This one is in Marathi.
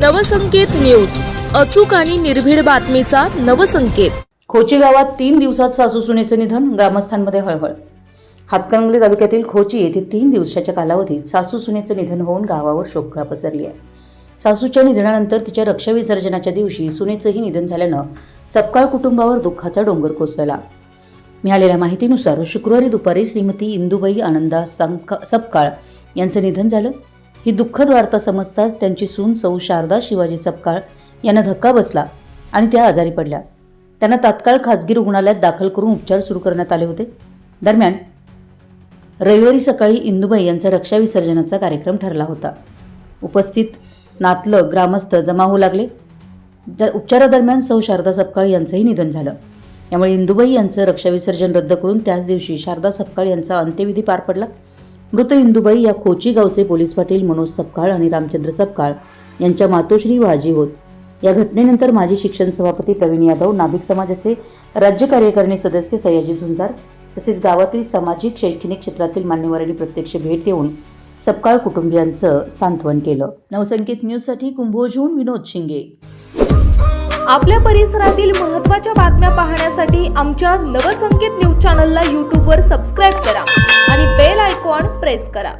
नवसंकेत न्यूज अचूक आणि निर्भीड बातमीचा नवसंकेत. खोची गावात तीन दिवसात सासू सुनेचं निधन ग्रामस्थांमध्ये हळहळ. हातकणंगले तालुक्यातील खोची येथे तीन दिवसाच्या कालावधीत सासू सुनेचं निधन होऊन गावावर शोकळा पसरली आहे. सासूच्या निधनानंतर तिच्या रक्षाविसर्जनाच्या दिवशी सुनेचंही निधन झाल्यानं सपकाळ कुटुंबावर दुःखाचा डोंगर कोसळला. मिळालेल्या माहितीनुसार शुक्रवारी दुपारी श्रीमती इंदुबाई आनंदा संका सपकाळ यांचं निधन झालं. ही दुःखद वार्ता समजताच त्यांची सून सौ शारदा शिवाजी सपकाळ यांना धक्का बसला आणि त्या आजारी पडल्या. त्यांना तात्काळ खाजगी रुग्णालयात दाखल करून उपचार सुरू करण्यात आले होते. दरम्यान रविवारी सकाळी इंदुबाई यांचा रक्षाविसर्जनाचा कार्यक्रम ठरला होता. उपस्थित नातलं ग्रामस्थ जमा होऊ लागले. त्या उपचारादरम्यान सौ शारदा सपकाळ यांचंही निधन झालं. यामुळे इंदुबाई यांचं रक्षाविसर्जन रद्द करून त्याच दिवशी शारदा सपकाळ यांचा अंत्यविधी पार पडला. मृत इंदुबाई या खोची गावचे पोलीस पाटील मनोज सपकाळ आणि रामचंद्र सपकाळ यांच्या मातोश्री वाजी होत. या घटनेनंतर माजी शिक्षण सभापती प्रवीण यादव नाभिक समाजाचे राज्य कार्यकारिणी सदस्य सयाजी झुंजार तसेच गावातील सामाजिक शैक्षणिक क्षेत्रातील मान्यवरांनी प्रत्यक्ष भेट देऊन सपकाळ कुटुंबियांचं सांत्वन केलं. नवसंकेत न्यूजसाठी कुंभोजहून विनोद शिंगे. आपल्या परिसरातील महत्त्वाच्या बातम्या पाहण्यासाठी आमच्या नवसंकेत न्यूज चॅनलला यूट्यूबवर सबस्क्राईब करा आणि बेल आयकॉन प्रेस करा.